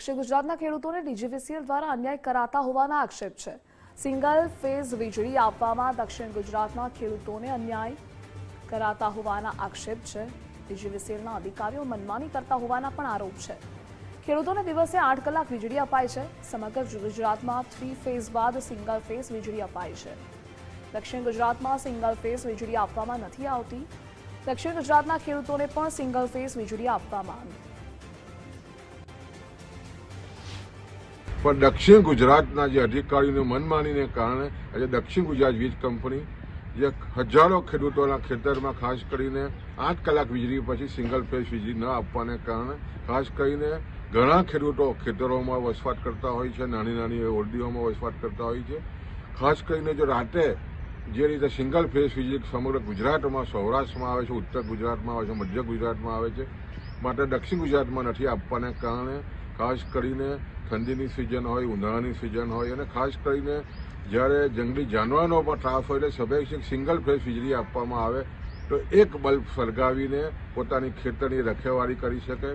દક્ષિણ ગુજરાતના ખેડૂતોને ડીજીવીસીએલ દ્વારા અન્યાય કરાતા હોવાના આક્ષેપ છે. સિંગલ ફેઝ વીજળી આપવામાં દક્ષિણ ગુજરાતના ખેડૂતોને અન્યાય કરાતા હોવાના આક્ષેપ છે. ડીજીવીસીએલના અધિકારીઓ મનમાની કરતા હોવાના પણ આરોપ છે. ખેડૂતોને દિવસે આઠ કલાક વીજળી અપાય છે. સમગ્ર ગુજરાતમાં થ્રી ફેઝ બાદ સિંગલ ફેઝ વીજળી અપાય છે. દક્ષિણ ગુજરાતમાં સિંગલ ફેઝ વીજળી આપવામાં નથી આવતી. દક્ષિણ ગુજરાતના ખેડૂતોને પણ સિંગલ ફેઝ વીજળી આપવામાં આવી પણ દક્ષિણ ગુજરાતના જે અધિકારીઓની મનમાનીને કારણે આજે દક્ષિણ ગુજરાત વીજ કંપની જે હજારો ખેડૂતોના ખેતરમાં ખાસ કરીને આઠ કલાક વીજળી પછી સિંગલ ફેઝ વીજળી ન આપવાને કારણે ખાસ કરીને ઘણા ખેડૂતો ખેતરોમાં વસવાટ કરતા હોય છે, નાની નાની ઓરડીઓમાં વસવાટ કરતા હોય છે. ખાસ કરીને જો રાતે જે રીતે સિંગલ ફેઝ વીજળી સમગ્ર ગુજરાતમાં, સૌરાષ્ટ્રમાં આવે છે, ઉત્તર ગુજરાતમાં આવે છે, મધ્ય ગુજરાતમાં આવે છે, માટે દક્ષિણ ગુજરાતમાં નથી આપવાને કારણે ખાસ કરીને ઠંડીની સિઝન હોય, ઉનાળાની સિઝન હોય અને ખાસ કરીને જ્યારે જંગલી જાનવરનો પણ ત્રાસ હોય એટલે સ્વાભાવિક સિંગલ ફેઝ વીજળી આપવામાં આવે તો એક બલ્બ સળગાવીને પોતાની ખેતરની રખેવાળી કરી શકે.